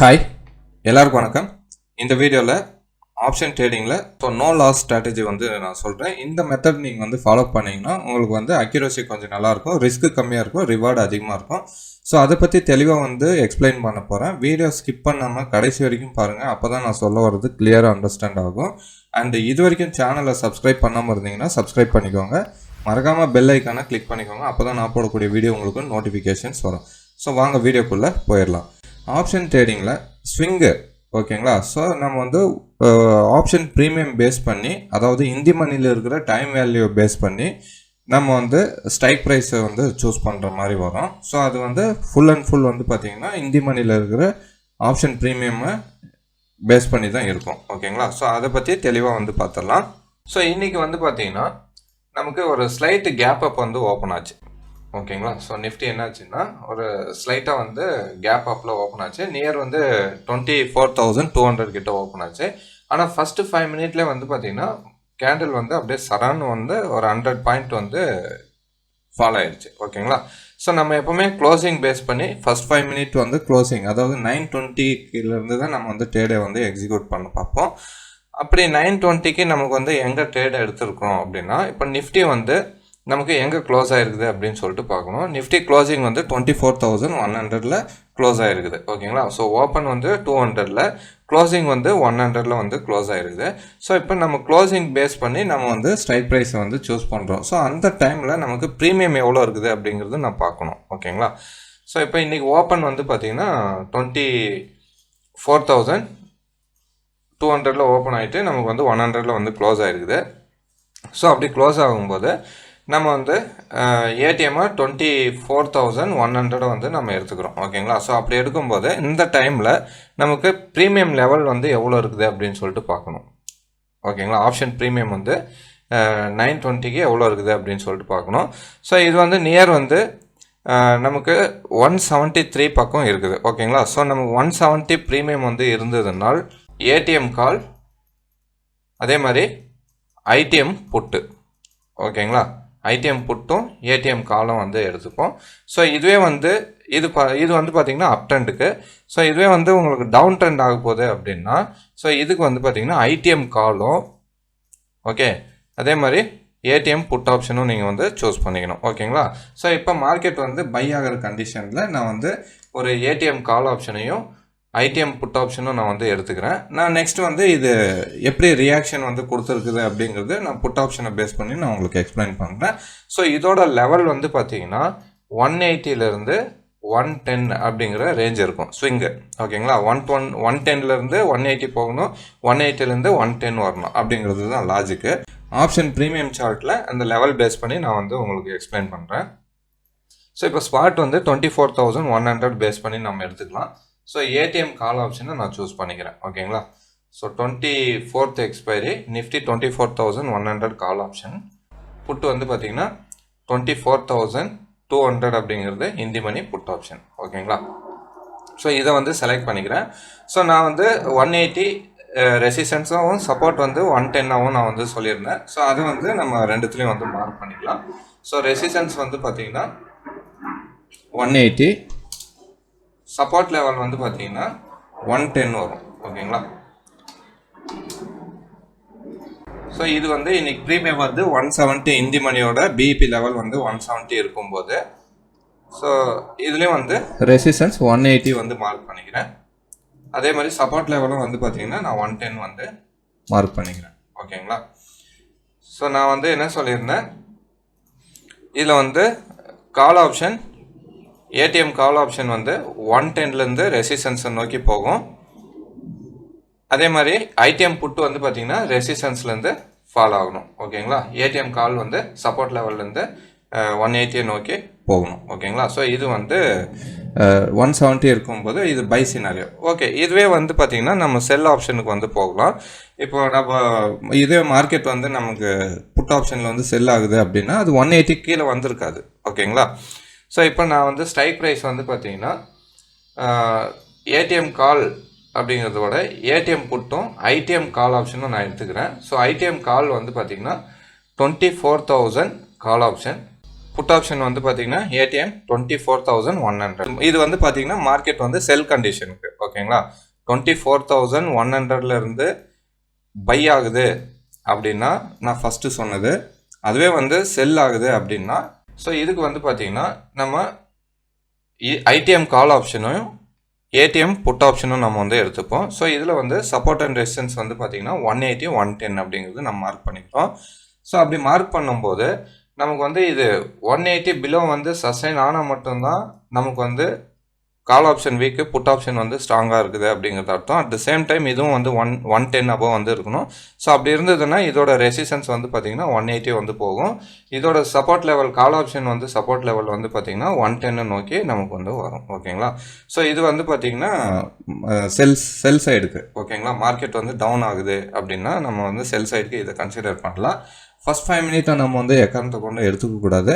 Hi எல்லாருக்கும் வணக்கம். இந்த வீடியோவில் ஆப்ஷன் ட்ரேடிங்கில் ஸோ நோ லாஸ் ஸ்ட்ராட்டஜி வந்து நான் சொல்கிறேன் இந்த மெத்தட் நீங்கள் வந்து ஃபாலோ பண்ணிங்கன்னா உங்களுக்கு வந்து அக்யூரசி கொஞ்சம் நல்லாயிருக்கும் ரிஸ்க்கு கம்மியாக இருக்கும். ரிவார்டு அதிகமாக இருக்கும். ஸோ அதை பற்றி தெளிவாக வந்து எக்ஸ்பிளைன் பண்ண போகிறேன் வீடியோ ஸ்கிப் பண்ணாமல் கடைசி வரைக்கும் பாருங்கள் அப்போ தான் நான் சொல்ல வர்றது கிளியராக அண்டர்ஸ்டாண்ட் ஆகும். அண்ட் இது வரைக்கும் சேனலை சப்ஸ்கிரைப் பண்ணாமல் இருந்தீங்கன்னா சப்ஸ்கிரைப் பண்ணிக்கோங்க. மறக்காமல் பெல் ஐக்கானை கிளிக் பண்ணிக்கோங்க. அப்போ தான் நான் போடக்கூடிய வீடியோ உங்களுக்கு நோட்டிஃபிகேஷன்ஸ் வரும். ஸோ வாங்க வீடியோக்குள்ளே போயிடலாம். ஆப்ஷன் ட்ரேடிங்கில் ஸ்விங்கு ஓகேங்களா ஸோ நம்ம வந்து ஆப்ஷன் ப்ரீமியம் பேஸ் பண்ணி அதாவது இந்தி மணியில் இருக்கிற டைம் வேல்யூ பேஸ் பண்ணி நம்ம வந்து ஸ்ட்ரைக் ப்ரைஸை வந்து சூஸ் பண்ணுற மாதிரி வரும். ஸோ அது வந்து ஃபுல் அண்ட் ஃபுல் வந்து பார்த்திங்கன்னா இந்தி மணியில் இருக்கிற ஆப்ஷன் ப்ரீமியம்மை பேஸ் பண்ணி தான் இருக்கும். ஓகேங்களா ஸோ அதை பற்றி தெளிவாக வந்து பார்த்துடலாம் ஸோ இன்றைக்கி வந்து பார்த்திங்கன்னா நமக்கு ஒரு ஸ்லைட்டு கேப் அப் வந்து ஓப்பன் ஆச்சு. ஓகேங்களா? ஸோ நிஃப்டி என்னாச்சுன்னா ஒரு ஸ்லைட்டாக வந்து கேப் அப்பில் ஓப்பன் ஆச்சு. நியர் வந்து twenty four thousand two hundred கிட்ட ஓப்பன் ஆச்சு. ஆனால் ஃபஸ்ட்டு ஃபைவ் மினிட்லேயே வந்து பார்த்தீங்கன்னா கேண்டில் வந்து அப்படியே சரன் வந்து ஒரு ஹண்ட்ரட் பாயிண்ட் வந்து ஃபாலோ ஆயிடுச்சு ஓகேங்களா? ஸோ நம்ம எப்போவுமே க்ளோசிங் பேஸ் பண்ணி ஃபஸ்ட் ஃபைவ் மினிட் வந்து க்ளோசிங் அதாவது நைன் டுவெண்ட்டிலேருந்து தான் நம்ம வந்து ட்ரேடை வந்து எக்ஸிக்யூட் பண்ண பார்ப்போம். அப்படி நைன் டுவெண்ட்டிக்கு நமக்கு வந்து எங்கே ட்ரேட் எடுத்திருக்கோம் அப்படின்னா இப்போ நிஃப்டி வந்து நமக்கு எங்கே க்ளோஸ் ஆகிருக்குது அப்படின்னு சொல்லிட்டு பார்க்கணும். நிஃப்டி க்ளோசிங் வந்து டுவெண்ட்டி ஃபோர் தௌசண்ட் ஒன் ஹண்ட்ரடில் க்ளோஸ் ஆகிருக்குது ஓகேங்களா? ஸோ ஓப்பன் வந்து டூ ஹண்ட்ரடில் க்ளோசிங் வந்து ஒன் ஹண்ட்ரடில் வந்து க்ளோஸ் ஆகிருக்குது ஸோ இப்போ நம்ம க்ளோசிங் பேஸ் பண்ணி நம்ம வந்து ஸ்ட்ரைட் ப்ரைஸை வந்து சூஸ் பண்ணுறோம் ஸோ அந்த டைமில் நமக்கு ப்ரீமியம் எவ்வளோ இருக்குது அப்படிங்கிறது நான் பார்க்கணும். ஓகேங்களா? ஸோ இப்போ இன்றைக்கி ஓப்பன் வந்து பார்த்திங்கன்னா டுவெண்ட்டி ஃபோர் தௌசண்ட் டூ ஹண்ட்ரடில் ஓப்பன் ஆகிட்டு நமக்கு வந்து ஒன் ஹண்ட்ரடில் வந்து க்ளோஸ் ஆகிருக்குது ஸோ அப்படி க்ளோஸ் ஆகும்போது நம்ம வந்து ஏடிஎம்மை டுவெண்ட்டி ஃபோர் தௌசண்ட் ஒன் ஹண்ட்ரடை வந்து நம்ம எடுத்துக்கிறோம். ஓகேங்களா? ஸோ அப்படி எடுக்கும்போது இந்த டைமில் நமக்கு ப்ரீமியம் லெவல் வந்து எவ்வளோ இருக்குது அப்படின்னு சொல்லிட்டு பார்க்கணும். ஓகேங்களா? ஆப்ஷன் ப்ரீமியம் வந்து நைன் டுவெண்ட்டிக்கு எவ்வளோ இருக்குது அப்படின்னு சொல்லிட்டு பார்க்கணும். ஸோ இது வந்து நியர் வந்து நமக்கு ஒன் செவன்ட்டி த்ரீ பக்கம் இருக்குது. ஓகேங்களா? ஸோ நமக்கு ஒன் செவன்ட்டி ப்ரீமியம் வந்து இருந்ததுனால் ஏடிஎம் கால் அதே மாதிரி ஐடிஎம் புட்டு. ஓகேங்களா? ஐடிஎம் புட்டும் ஏடிஎம் காலும் வந்து எடுத்துப்போம். ஸோ இதுவே வந்து இது ப இது வந்து பார்த்திங்கன்னா அப் ட்ரெண்டுக்கு ஸோ இதுவே வந்து உங்களுக்கு டவுன் ட்ரெண்ட் ஆக போகுது அப்படின்னா ஸோ இதுக்கு வந்து பார்த்திங்கன்னா ஐடிஎம் காலும் ஓகே அதே மாதிரி ஏடிஎம் புட் ஆப்ஷனும் நீங்கள் வந்து சூஸ் பண்ணிக்கணும். ஓகேங்களா? ஸோ இப்போ மார்க்கெட் வந்து பை ஆகிற கண்டிஷனில் நான் வந்து ஒரு ஏடிஎம் கால் ஆப்ஷனையும் ஐடிஎம் புட் ஆப்ஷனும் நான் வந்து எடுத்துக்கிறேன். நான் நெக்ஸ்ட் வந்து இது எப்படி ரியாக்ஷன் வந்து கொடுத்துருக்குது அப்படிங்கிறது நான் புட் ஆப்ஷனை பேஸ் பண்ணி நான் உங்களுக்கு எக்ஸ்பிளைன் பண்ணுறேன் ஸோ இதோட லெவல் வந்து பார்த்தீங்கன்னா ஒன் எயிட்டிலேருந்து ஒன் டென் அப்படிங்கிற ரேஞ்ச் இருக்கும். ஸ்விங்கு ஓகேங்களா ஒன் ஒன் ஒன் டென்லேருந்து ஒன் எயிட்டி போகணும். ஒன் எயிட்டிலேருந்து ஒன் டென் வரணும் அப்படிங்கிறது தான் லாஜிக்கு ஆப்ஷன் ப்ரீமியம் சார்ட்டில் அந்த லெவல் பேஸ் பண்ணி நான் வந்து உங்களுக்கு எக்ஸ்பிளைன் பண்ணுறேன் ஸோ இப்போ ஸ்பாட் வந்து twenty four thousand one hundred base பண்ணி நம்ம எடுத்துக்கலாம். ஸோ ஏடிஎம் கால் ஆப்ஷனை நான் சூஸ் பண்ணிக்கிறேன். ஓகேங்களா so twenty fourth expiry Nifty twenty four thousand one hundred call option put வந்து பார்த்தீங்கன்னா twenty four thousand two hundred அப்படிங்கிறது in the money put option ஓகேங்களா ஸோ இதை வந்து செலக்ட் பண்ணிக்கிறேன். ஸோ நான் வந்து ஒன் எயிட்டி ரெசிஸ்டன்ஸாகவும் சப்போர்ட் வந்து ஒன் டென்னாகவும் நான் வந்து சொல்லியிருந்தேன். ஸோ அது வந்து நம்ம ரெண்டுத்துலேயும் வந்து மார்க் பண்ணிக்கலாம். ஸோ ரெசிஸ்டன்ஸ் வந்து பார்த்தீங்கன்னா ஒன் எயிட்டி சப்போர்ட் லெவல் வந்து பார்த்தீங்கன்னா ஒன் டென் வரும். ஓகேங்களா? ஸோ இது வந்து இன்னைக்கு ப்ரீமியம் வந்து ஒன் செவன்ட்டி இந்தி மணியோட பிபி லெவல் வந்து ஒன் செவன்ட்டி இருக்கும்போது. ஸோ இதுலேயும் வந்து ரெசிஸ்டன்ஸ் ஒன் எயிட்டி வந்து மார்க் பண்ணிக்கிறேன். அதே மாதிரி சப்போர்ட் லெவலும் வந்து பார்த்தீங்கன்னா நான் ஒன் டென் வந்து மார்க் பண்ணிக்கிறேன். ஓகேங்களா? ஸோ நான் வந்து என்ன சொல்லியிருந்தேன்? இதில் வந்து call option ATM call option வந்து ஒன் டென்லேருந்து ரெசிஸ்டன்ஸை நோக்கி போகும். அதே மாதிரி ஐடிஎம் புட்டு வந்து பார்த்தீங்கன்னா ரெசிஸ்டன்ஸ்லேருந்து ஃபாலோ ஆகணும். ஓகேங்களா? ஏடிஎம் கால் வந்து சப்போர்ட் லெவல்லேருந்து ஒன் எயிட்டியை நோக்கி போகணும். ஓகேங்களா? ஸோ இது வந்து ஒன் செவன்ட்டி இருக்கும்போது இது பை சினாரியோ ஓகே இதுவே வந்து பார்த்திங்கன்னா நம்ம செல் ஆப்ஷனுக்கு வந்து போகலாம். இப்போ நம்ம இதே மார்க்கெட் வந்து நமக்கு புட் ஆப்ஷனில் வந்து செல் ஆகுது அப்படின்னா அது ஒன் எயிட்டி கீழே வந்திருக்காது. ஓகேங்களா? ஸோ இப்போ நான் வந்து ஸ்ட்ரைக் ப்ரைஸ் வந்து பார்த்தீங்கன்னா ஏடிஎம் கால் அப்படிங்கிறத விட ஏடிஎம் புட்டும் ஐடிஎம் கால் ஆப்ஷனும் நான் எடுத்துக்கிறேன். ஸோ ஐடிஎம் கால் வந்து பார்த்தீங்கன்னா twenty four thousand call option put option வந்து பார்த்தீங்கன்னா ATM twenty four thousand one hundred இது வந்து பார்த்தீங்கன்னா மார்க்கெட் வந்து செல் கண்டிஷனுக்கு ஓகேங்களா? டுவெண்ட்டி ஃபோர் தௌசண்ட் ஒன் ஹண்ட்ரட்லேருந்து பை ஆகுது அப்படின்னா நான் ஃபஸ்ட்டு சொன்னது. அதுவே வந்து செல் ஆகுது அப்படின்னா ஸோ இதுக்கு வந்து பார்த்திங்கன்னா நம்ம ஐடிஎம் கால் ஆப்ஷனும் ஏடிஎம் புட் ஆப்ஷனும் நம்ம வந்து எடுத்துப்போம். ஸோ இதில் வந்து சப்போர்ட் அண்ட் ரெசிஸ்டன்ஸ் வந்து பார்த்திங்கன்னா ஒன் எயிட்டி ஒன் டென் அப்படிங்கிறது நம்ம மார்க் பண்ணிக்கிறோம் ஸோ அப்படி மார்க் பண்ணும்போது நமக்கு வந்து இது ஒன் எயிட்டி பிலோ வந்து சஸ்டைன் ஆனால் மட்டும்தான் நமக்கு வந்து call option weak put option வந்து ஸ்ட்ராங்காக இருக்குது அப்படிங்கிறது அர்த்தம். அட் த சேம் டைம் இதுவும் வந்து ஒன் ஒன் டென் அபோவ் வந்து இருக்கணும். ஸோ அப்படி இருந்ததுன்னா இதோட ரெசிஸ்டன்ஸ் வந்து பார்த்திங்கன்னா ஒன் எயிட்டி வந்து போகும். இதோட சப்போர்ட் லெவல் கால் ஆப்ஷன் வந்து சப்போர்ட் லெவல் வந்து பார்த்திங்கன்னா ஒன் டென்னு நோக்கி நமக்கு வந்து வரும். ஓகேங்களா ஸோ இது வந்து பார்த்தீங்கன்னா செல்ஸ் செல் சைடுக்கு ஓகேங்களா மார்க்கெட் வந்து டவுன் ஆகுது அப்படின்னா நம்ம வந்து செல் சைடுக்கு இதை கன்சிடர் பண்ணலாம். ஃபஸ்ட் ஃபைவ் மினிட்டை நம்ம வந்து எக்காரணத்தை கொண்டு எடுத்துக்கக்கூடாது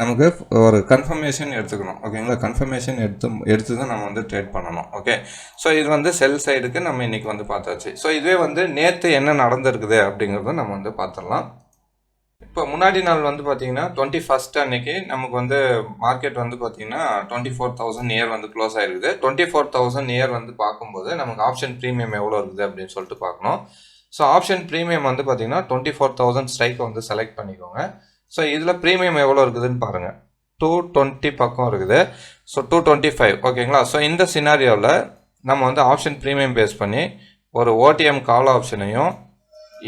நமக்கு ஒரு கன்ஃபர்மேஷன் எடுத்துக்கணும். ஓகேங்களா கன்ஃபர்மேஷன் எடுத்து எடுத்து தான் நம்ம வந்து ட்ரேட் பண்ணணும். ஓகே ஸோ இது வந்து செல் சைடுக்கு நம்ம இன்றைக்கி வந்து பார்த்தாச்சு. ஸோ இதுவே வந்து நேற்று என்ன நடந்திருக்குது அப்படிங்கிறத நம்ம வந்து பார்த்துடலாம். இப்போ முன்னாடி நாள் வந்து பார்த்தீங்கன்னா டுவெண்ட்டி ஃபஸ்ட் அன்னைக்கு நமக்கு வந்து மார்க்கெட் வந்து பார்த்தீங்கன்னா டுவெண்ட்டி ஃபோர் தௌசண்ட் நியர் வந்து க்ளோஸ் ஆயிருக்குது. டுவெண்ட்டி ஃபோர் தௌசண்ட் நியர் வந்து பார்க்கும்போது நமக்கு ஆப்ஷன் ப்ரீமியம் எவ்வளோ இருக்குது அப்படின்னு சொல்லிட்டு பார்க்கணும். ஸோ ஆப்ஷன் ப்ரீமியம் வந்து பார்த்தீங்கன்னா டுவெண்ட்டி ஃபோர் தௌசண்ட் ஸ்ட்ரைக்கை வந்து செலக்ட் பண்ணிக்கோங்க. ஸோ இதில் ப்ரீமியம் எவ்வளோ இருக்குதுன்னு பாருங்கள் டூ டுவெண்ட்டி பக்கம் இருக்குது. ஸோ டூ டுவெண்ட்டி ஃபைவ் ஓகேங்களா ஸோ இந்த சினாரியோவில் நம்ம வந்து ஆப்ஷன் ப்ரீமியம் பேஸ் பண்ணி ஒரு ஓடிஎம் கால் ஆப்ஷனையும்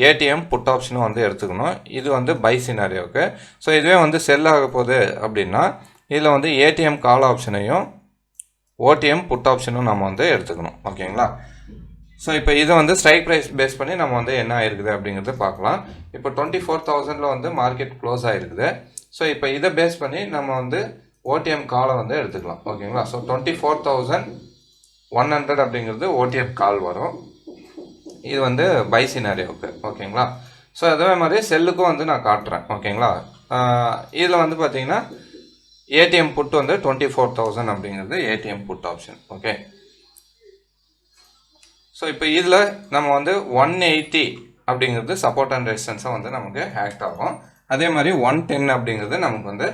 ஏடிஎம் புட் ஆப்ஷனும் வந்து எடுத்துக்கணும். இது வந்து பை சினாரியோவுக்கு ஸோ இதுவே வந்து செல் ஆக போகுது அப்படின்னா இதில் வந்து ஏடிஎம் கால் ஆப்ஷனையும் ஓடிஎம் புட் ஆப்ஷனும் நம்ம வந்து எடுத்துக்கணும். ஓகேங்களா ஸோ இப்போ இதை வந்து ஸ்ட்ரைக் ப்ரைஸ் பேஸ் பண்ணி நம்ம வந்து என்ன ஆயிருக்குது அப்படிங்கிறத பார்க்கலாம். இப்போ டுவெண்ட்டி ஃபோர் தௌசண்டில் வந்து மார்க்கெட் க்ளோஸ் ஆகிருக்குது ஸோ இப்போ இதை பேஸ் பண்ணி நம்ம வந்து ஓடிஎம் காலை வந்து எடுத்துக்கலாம். ஓகேங்களா? So twenty four thousand one hundred அப்படிங்கிறது ஓடிஎம் கால் வரும். இது வந்து பை சினாரியோக்கு ஓகேங்களா? ஸோ அதே மாதிரி செல்லுக்கும் வந்து நான் காட்டுறேன். ஓகேங்களா? இதில் வந்து பார்த்தீங்கன்னா ஏடிஎம் புட் வந்து டுவெண்ட்டி ஃபோர் தௌசண்ட் அப்படிங்கிறது ATM put option okay so இப்போ இதில் நம்ம வந்து ஒன் எயிட்டி அப்படிங்கிறது சப்போர்ட் அண்ட் ரெசிஸ்டன்ஸாக வந்து நமக்கு ஆக்ட் ஆகும். அதே மாதிரி ஒன் டென் அப்படிங்கிறது நமக்கு வந்து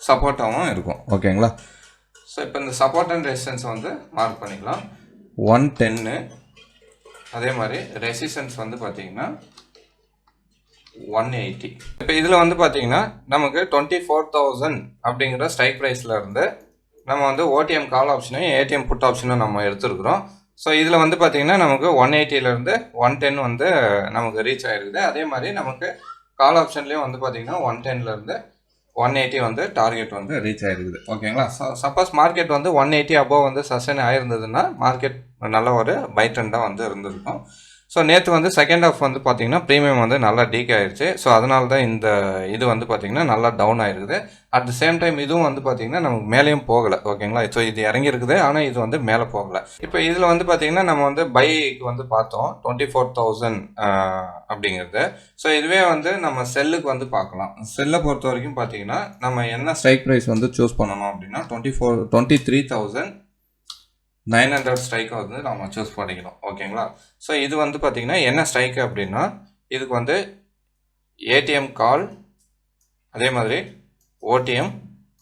சப்போர்ட்டாகவும் இருக்கும். ஓகேங்களா ஸோ இப்போ இந்த சப்போர்ட் அண்ட் ரெசிஸ்டன்ஸை வந்து மார்க் பண்ணிக்கலாம். ஒன் டென்னு அதே மாதிரி ரெசிஸ்டன்ஸ் வந்து பார்த்தீங்கன்னா ஒன் எயிட்டி இப்போ இதில் வந்து பார்த்தீங்கன்னா நமக்கு டுவெண்ட்டி ஃபோர் தௌசண்ட் அப்படிங்கிற ஸ்ட்ரைக் ப்ரைஸில் இருந்து நம்ம வந்து ஓடிஎம் கால் ஆப்ஷனையும் ஏடிஎம் புட் ஆப்ஷனும் நம்ம எடுத்துருக்குறோம். ஸோ இதில் வந்து பார்த்திங்கன்னா நமக்கு ஒன் எயிட்டிலேருந்து ஒன் டென் வந்து நமக்கு ரீச் ஆகிருக்குது அதே மாதிரி நமக்கு கால் ஆப்ஷன்லேயும் வந்து பார்த்திங்கன்னா ஒன் டென்லேருந்து ஒன் எயிட்டி வந்து டார்கெட் வந்து ரீச் ஆகிருக்குது ஓகேங்களா ஸோ சப்போஸ் மார்க்கெட் வந்து ஒன் எயிட்டி அபோவ் வந்து சஸ்டைன் ஆகிருந்ததுன்னா மார்க்கெட் நல்ல ஒரு பை ட்ரெண்டாக வந்து இருந்திருக்கும். ஸோ நேற்று வந்து செகண்ட் ஆஃப் வந்து பார்த்தீங்கன்னா ப்ரீமியம் வந்து நல்லா டீக் ஆயிடுச்சு ஸோ அதனால தான் இந்த இது வந்து பார்த்தீங்கன்னா நல்லா டவுன் ஆயிருக்குது. அட் த சேம் டைம் இதுவும் வந்து பார்த்தீங்கன்னா நமக்கு மேலேயும் போகலை. ஓகேங்களா ஸோ இது இறங்கியிருக்குது. ஆனால் இது வந்து மேலே போகலை. இப்போ இதில் வந்து பார்த்தீங்கன்னா நம்ம வந்து பைக்கு வந்து பார்த்தோம். டுவெண்ட்டி ஃபோர் தௌசண்ட் அப்படிங்கிறது. ஸோ இதுவே வந்து நம்ம செல்லுக்கு வந்து பார்க்கலாம். செல்லை பொறுத்த வரைக்கும் பார்த்தீங்கன்னா நம்ம என்ன ஸ்ட்ரைக் ப்ரைஸ் வந்து சூஸ் பண்ணணும் அப்படின்னா twenty four twenty three thousand nine hundred ஸ்ட்ரைக்கை வந்து நம்ம சூஸ் பண்ணிக்கணும். ஓகேங்களா ஸோ இது வந்து பார்த்திங்கன்னா என்ன ஸ்ட்ரைக்கு அப்படின்னா இதுக்கு வந்து ஏடிஎம் கால் அதே மாதிரி ஓடிஎம்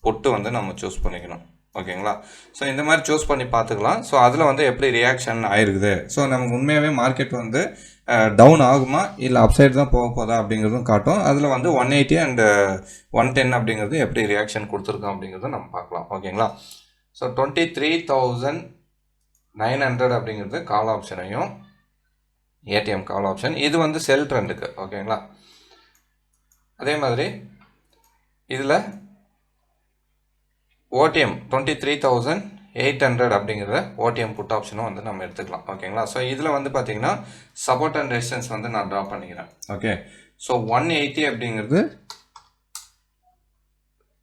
புட்டு வந்து நம்ம சூஸ் பண்ணிக்கணும். ஓகேங்களா ஸோ இந்த மாதிரி சூஸ் பண்ணி பார்த்துக்கலாம் ஸோ அதில் வந்து எப்படி ரியாக்ஷன் ஆயிருக்குது? ஸோ நமக்கு உண்மையாகவே மார்க்கெட் வந்து டவுன் ஆகுமா? இல்லை அப்சைடு தான் போக போதா அப்படிங்கிறதும் காட்டும். அதில் வந்து one eighty and one ten அப்படிங்கிறது எப்படி ரியாக்ஷன் கொடுத்துருக்கோம் அப்படிங்கிறத நம்ம பார்க்கலாம். ஓகேங்களா so twenty three thousand nine hundred அப்படிங்கிறது கால் ஆப்ஷனையும் ஏடிஎம் கால் ஆப்ஷன் இது வந்து செல் ட்ரெண்டுக்கு ஓகேங்களா அதே மாதிரி இதில் OTM twenty three thousand eight hundred அப்படிங்கிறத ஓடிஎம் புட் ஆப்ஷனும் வந்து நம்ம எடுத்துக்கலாம் ஓகேங்களா ஸோ இதில் வந்து பார்த்தீங்கன்னா சப்போர்ட் அண்ட் ரெசிஸ்டன்ஸ் வந்து நான் ட்ரா பண்ணிக்கிறேன். ஓகே ஸோ ஒன் எயிட்டி அப்படிங்கிறது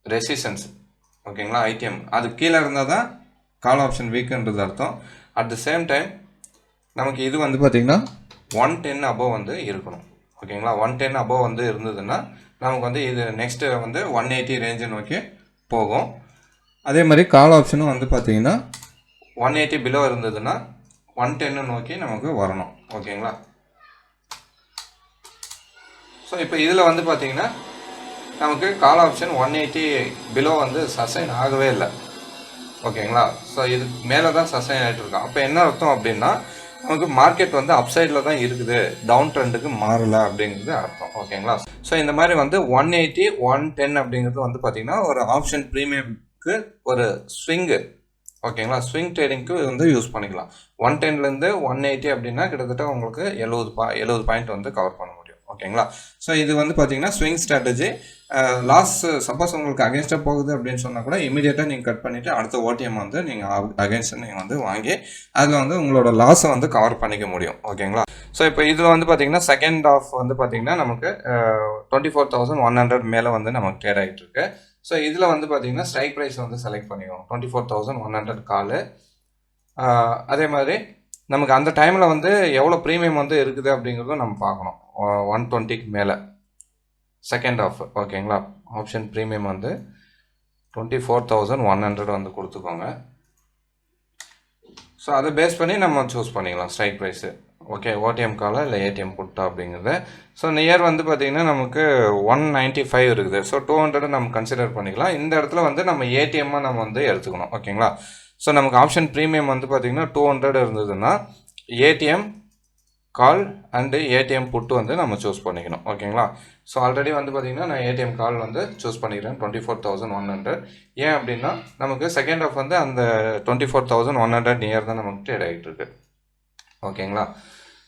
ரெசிஸ்டன்ஸ் ஓகேங்களா ஐடிஎம் அது கீழே இருந்தால் தான் கால் ஆப்ஷன் வீக்குன்றது அர்த்தம். அட் த சேம் டைம் நமக்கு இது வந்து பார்த்திங்கன்னா ஒன் டென் அபோவ் வந்து இருக்கணும். ஓகேங்களா ஒன் டென் அபோவ் வந்து இருந்ததுன்னா நமக்கு வந்து இது நெக்ஸ்ட்டு வந்து ஒன் எயிட்டி ரேஞ்சு நோக்கி போகும். அதே மாதிரி கால் ஆப்ஷனும் வந்து பார்த்தீங்கன்னா ஒன் எயிட்டி பிலோ இருந்ததுன்னா ஒன் டென்னு நோக்கி நமக்கு வரணும். ஓகேங்களா ஸோ இப்போ இதில் வந்து பார்த்திங்கன்னா நமக்கு call option one eighty below வந்து சசைன் ஆகவே இல்லை. ஓகேங்களா? ஸோ இது மேலே தான் சஸ்டைன் ஆகிட்டு இருக்கோம் அப்போ என்ன அர்த்தம் அப்படின்னா நமக்கு மார்க்கெட் வந்து அப்சைடில் தான் இருக்குது. டவுன் ட்ரெண்டுக்கு மாறல அப்படிங்கிறது அர்த்தம். ஓகேங்களா? ஸோ இந்த மாதிரி வந்து ஒன் எயிட்டி ஒன் டென் அப்படிங்கிறது வந்து பார்த்திங்கன்னா ஒரு ஆப்ஷன் ப்ரீமியம்க்கு ஒரு ஸ்விங்கு ஓகேங்களா? ஸ்விங் ட்ரேடிங்க்கு வந்து யூஸ் பண்ணிக்கலாம். ஒன் டென்லேருந்து ஒன் எயிட்டி அப்படின்னா கிட்டத்தட்ட உங்களுக்கு எழுபது பா எழுபது பாயிண்ட் வந்து கவர் பண்ண முடியும். ஓகேங்களா? ஸோ இது வந்து பார்த்தீங்கன்னா ஸ்விங் ஸ்ட்ராட்டஜி லாஸ் சப்போஸ் உங்களுக்கு அகேன்ஸ்டாக போகுது அப்படின்னு சொன்னால் கூட இமீடியட்டாக நீங்கள் கட் பண்ணிவிட்டு அடுத்த ஓடிஎம் வந்து நீங்கள் அகேன்ஸ்டாக நீங்கள் வந்து வாங்கி அதில் வந்து உங்களோட லாஸை வந்து கவர் பண்ணிக்க முடியும். ஓகேங்களா? ஸோ இப்போ இதில் வந்து பார்த்தீங்கன்னா செகண்ட் ஆஃப் வந்து பார்த்தீங்கன்னா நமக்கு twenty four thousand one hundred மேலே வந்து நமக்கு ட்ரேட் ஆகிட்டு இருக்கு. ஸோ இதில் வந்து பார்த்தீங்கன்னா ஸ்ட்ரைக் ப்ரைஸ் வந்து செலக்ட் பண்ணிக்கணும் twenty four thousand one hundred call அதே மாதிரி நமக்கு அந்த டைமில் வந்து எவ்வளோ ப்ரீமியம் வந்து இருக்குது அப்படிங்கிறதும் நம்ம பார்க்கணும். ஒன் டுவெண்ட்டிக்கு மேலே. செகண்ட் ஆஃப் ஓகேங்களா? ஆப்ஷன் ப்ரீமியம் வந்து twenty four thousand one hundred வந்து கொடுத்துக்கோங்க. ஸோ அதை பேஸ் பண்ணி நம்ம சூஸ் பண்ணிக்கலாம் ஸ்ட்ரைக் ப்ரைஸு ஓகே ஓடிஎம் காலா இல்லை ஏடிஎம் கொடுத்தா அப்படிங்கிறது. ஸோ நியர் வந்து பார்த்திங்கன்னா நமக்கு ஒன் நைன்ட்டி ஃபைவ் இருக்குது. ஸோ டூ ஹண்ட்ரட் நம்ம கன்சிடர் பண்ணிக்கலாம். இந்த இடத்துல வந்து நம்ம ஏடிஎம்மாக நம்ம வந்து எடுத்துக்கணும். ஓகேங்களா? ஸோ நமக்கு ஆப்ஷன் ப்ரீமியம் வந்து பார்த்திங்கன்னா டூ ஹண்ட்ரட் இருந்ததுன்னா ATM call and ATM put வந்து நம்ம சூஸ் பண்ணிக்கணும். ஓகேங்களா ஸோ ஆல்ரெடி வந்து பார்த்திங்கன்னா நான் ஏடிஎம் கால் வந்து சூஸ் பண்ணிக்கிறேன். Twenty four thousand one hundred ஏன் அப்படின்னா நமக்கு செகண்ட் ஆஃப் வந்து அந்த twenty four thousand one hundred near தான் நமக்கு ட்ரேட் ஆகிட்டு இருக்கு. ஓகேங்களா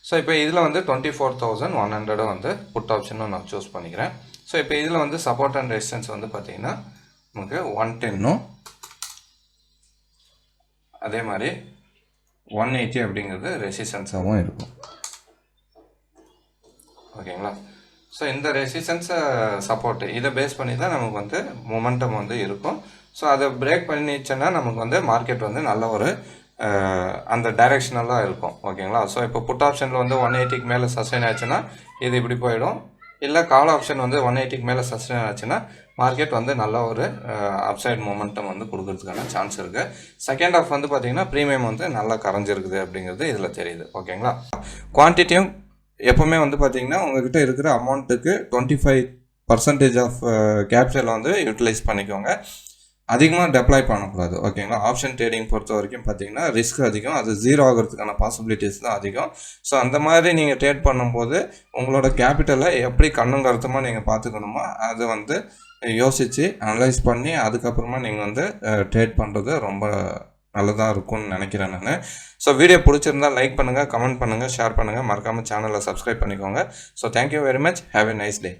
ஸோ இப்போ இதில் வந்து டுவெண்ட்டி ஃபோர் தௌசண்ட் ஒன் ஹண்ட்ரடும் வந்து புட் ஆப்ஷனும் நான் சூஸ் பண்ணிக்கிறேன். ஸோ இப்போ இதில் வந்து சப்போர்ட் அண்ட் ரெசிஸ்டன்ஸ் வந்து பார்த்திங்கன்னா நமக்கு ஒன் டென்னும் அதே மாதிரி ஒன் எயிட்டி அப்படிங்கிறது ரெசிஸ்டன்ஸாகவும் இருக்கும். ஓகேங்களா? ஸோ இந்த ரெசிஸ்டன்ஸை சப்போர்ட்டு இதை பேஸ் பண்ணி தான் நமக்கு வந்து மொமெண்டம் வந்து இருக்கும். ஸோ அதை பிரேக் பண்ணிச்சுன்னா நமக்கு வந்து மார்க்கெட் வந்து நல்ல ஒரு அந்த டைரெக்ஷனெல்லாம் இருக்கும். ஓகேங்களா? ஸோ இப்போ புட் ஆப்ஷனில் வந்து ஒன் எயிட்டிக்கு மேலே சஸ்டெயின் ஆச்சுன்னா இது இப்படி போயிடும். இல்லை கால் ஆப்ஷன் வந்து ஒன் எயிட்டிக்கு மேலே சஸ்டெயின் ஆச்சுன்னா மார்க்கெட் வந்து நல்ல ஒரு அப்சைட் மொமெண்டம் வந்து கொடுக்கறதுக்கான சான்ஸ் இருக்குது செகண்ட் ஆஃப் வந்து பார்த்தீங்கன்னா ப்ரீமியம் வந்து நல்லா கரைஞ்சிருக்குது அப்படிங்கிறது இதில் தெரியுது. ஓகேங்களா? குவான்டிட்டியும் எப்போவுமே வந்து பார்த்தீங்கன்னா உங்ககிட்ட இருக்கிற அமௌண்ட்டுக்கு twenty five percentage of capital வந்து யூட்டிலைஸ் பண்ணிக்கோங்க. அதிகமாக டெப்ளாய் பண்ணக்கூடாது ஓகேங்களா ஆப்ஷன் ட்ரேடிங் பொறுத்த வரைக்கும் பார்த்தீங்கன்னா ரிஸ்க் அதிகம். அது ஜீரோ ஆகிறதுக்கான பாசிபிலிட்டிஸ் தான் அதிகம். ஸோ அந்த மாதிரி நீங்கள் ட்ரேட் பண்ணும்போது உங்களோட கேபிட்டலை எப்படி கண்ணும் கருத்தமாக நீங்கள் பார்த்துக்கணுமோ அதை வந்து யோசித்து அனலைஸ் பண்ணி அதுக்கப்புறமா நீங்கள் வந்து ட்ரேட் பண்ணுறது ரொம்ப நல்லதாக இருக்கும்னு நினைக்கிறேன் நான். ஸோ வீடியோ பிடிச்சிருந்தா லைக் பண்ணுங்கள் கமெண்ட் பண்ணுங்கள் ஷேர் பண்ணுங்கள் மறக்காமல் சேனலை சப்ஸ்கிரைப் பண்ணிக்கோங்க. So thank you very much have a nice day